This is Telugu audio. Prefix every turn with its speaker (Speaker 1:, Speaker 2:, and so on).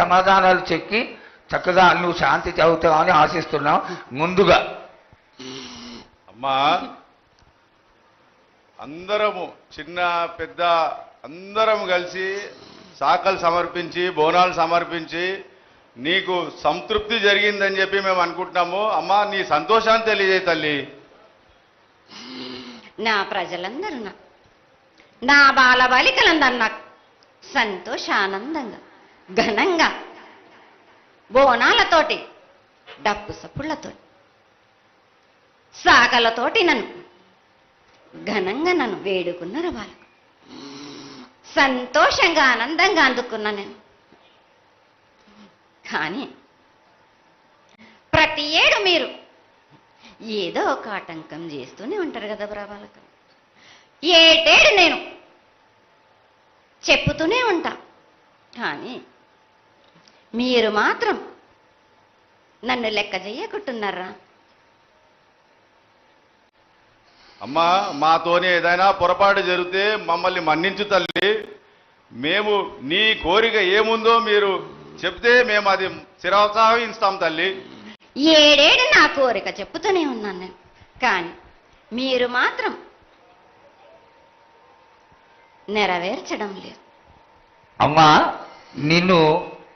Speaker 1: సమాధానాలు చెక్కి చక్కగా నువ్వు శాంతి చదువుతావని ఆశిస్తున్నావు. ముందుగా
Speaker 2: అమ్మా అందరము చిన్న పెద్ద అందరం కలిసి శాఖలు సమర్పించి బోనాలు సమర్పించి నీకు సంతృప్తి జరిగిందని చెప్పి మేము అనుకుంటున్నాము. అమ్మా నీ సంతోషాన్ని తెలియజేయ తల్లి.
Speaker 3: నా ప్రజలందరూ నా నా బాల బాలికలందరూ నాకు సంతోషానందంగా ఘనంగా. బోనాలతోటి డప్పు సప్పుళ్ళతో సాకలతోటి నన్ను ఘనంగా నన్ను వేడుకున్నారు వాళ్ళు సంతోషంగా ఆనందంగా అందుకున్నా నేను. కానీ ప్రతి ఏడు మీరు ఏదో ఒక ఆటంకం చేస్తూనే ఉంటారు కదా ప్రభాలకం ఏటేడు నేను చెప్పుతూనే ఉంటా. కానీ మీరు మాత్రం నన్ను లెక్క చెయ్యకుంటున్నారా?
Speaker 2: అమ్మా మాతోని ఏదైనా పొరపాటు జరిగితే మమ్మల్ని మన్నించు తల్లి. మేము నీ కోరిక ఏముందో మీరు చెప్తే మేము అది శిరోత్సాహిస్తాం తల్లి.
Speaker 3: ఏడేడు నా కోరిక చెప్పుతూనే ఉన్నాను నేను. కానీ మీరు మాత్రం నెరవేర్చడం లేదు.
Speaker 1: అమ్మా నిన్ను